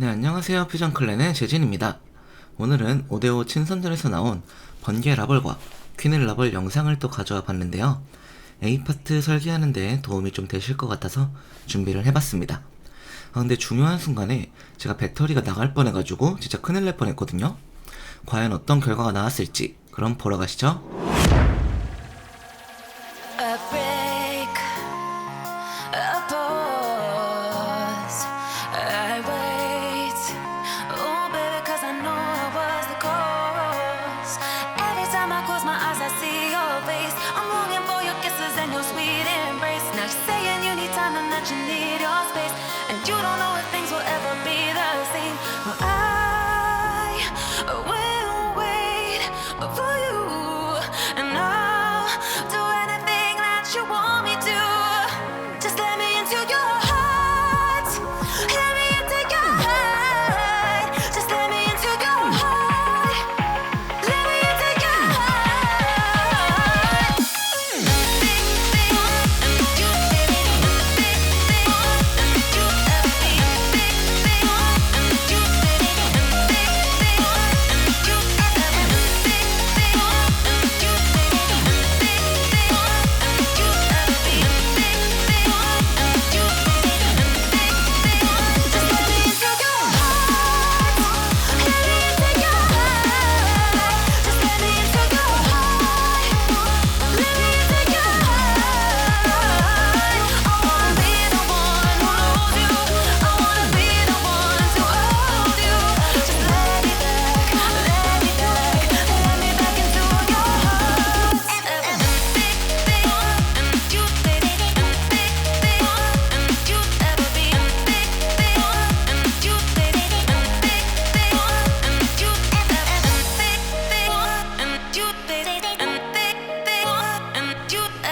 네, 안녕하세요. 퓨전 클랜의 재진입니다. 오늘은 5대5 친선전에서 나온 번개 라벌과 퀸을 라벌 영상을 또 가져와 봤는데요. A파트 설계하는데 도움이 좀 되실 것 같아서 준비를 해봤습니다. 아, 근데 중요한 순간에 제가 배터리가 나갈 뻔해가지고 진짜 큰일 날 뻔했거든요. 과연 어떤 결과가 나왔을지 그럼 보러 가시죠. That you need your space, and you don't know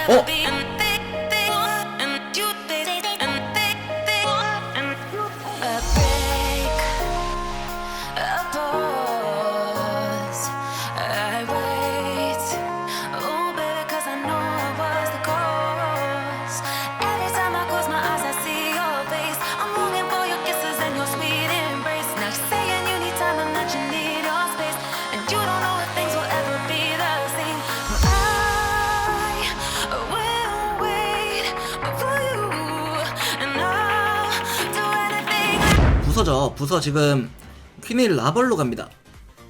어? 부서져. 부서 지금 퀸이 라벌로 갑니다.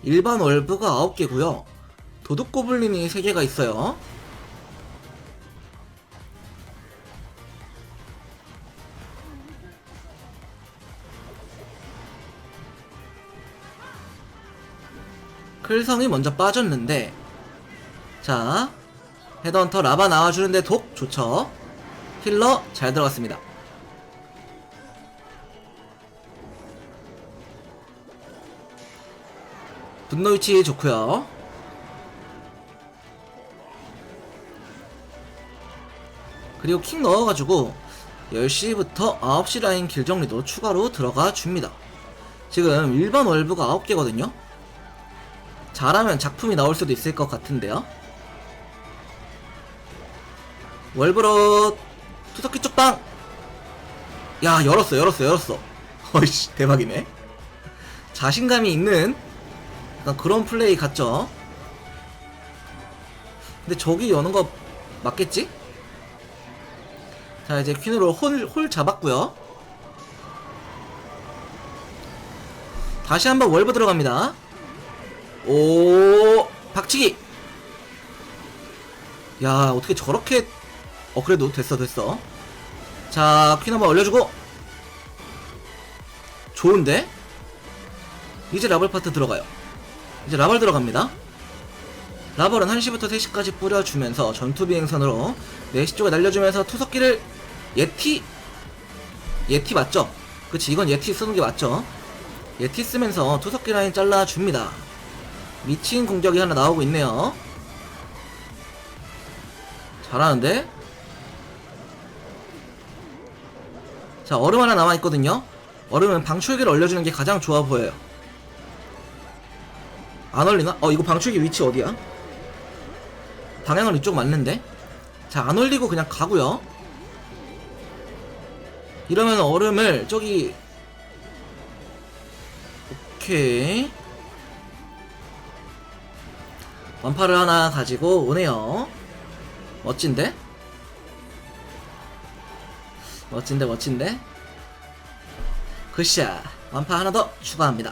일반 월브가 9개고요. 도둑 고블린이 3개가 있어요. 클성이 먼저 빠졌는데 자 헤드헌터 라바 나와주는데 독 좋죠 힐러 잘 들어갔습니다 분노 위치 좋고요. 그리고 킹 넣어가지고 10시부터 9시 라인 길 정리도 추가로 들어가 줍니다. 지금 일반 월브가 9개거든요. 잘하면 작품이 나올 수도 있을 것 같은데요. 월브로 투석기 쪽방! 야 열었어 열었어 열었어. 어이씨 대박이네. 자신감이 있는 약간 그런 플레이 같죠? 근데 저기 여는 거 맞겠지? 자 이제 퀸으로 홀, 홀 잡았고요. 다시 한번 월브 들어갑니다. 오 박치기! 야 어떻게 저렇게 어 그래도 됐어 됐어. 자 퀸 한번 올려주고. 좋은데? 이제 라벌 파트 들어가요 이제 라벌 들어갑니다 라벌은 1시부터 3시까지 뿌려주면서 전투 비행선으로 4시 쪽에 날려주면서 투석기를 예티 예티 맞죠? 그치 이건 예티 쓰는 게 맞죠? 예티 쓰면서 투석기 라인 잘라줍니다 미친 공격이 하나 나오고 있네요 잘하는데? 자 얼음 하나 남아있거든요 얼음은 방출기를 얼려주는 게 가장 좋아 보여요 안 올리나? 어 이거 방출기 위치 어디야? 방향은 이쪽 맞는데? 자 안 올리고 그냥 가고요 이러면 얼음을 저기 오케이 완파를 하나 가지고 오네요 멋진데? 멋진데 멋진데? 그샤 완파 하나 더 추가합니다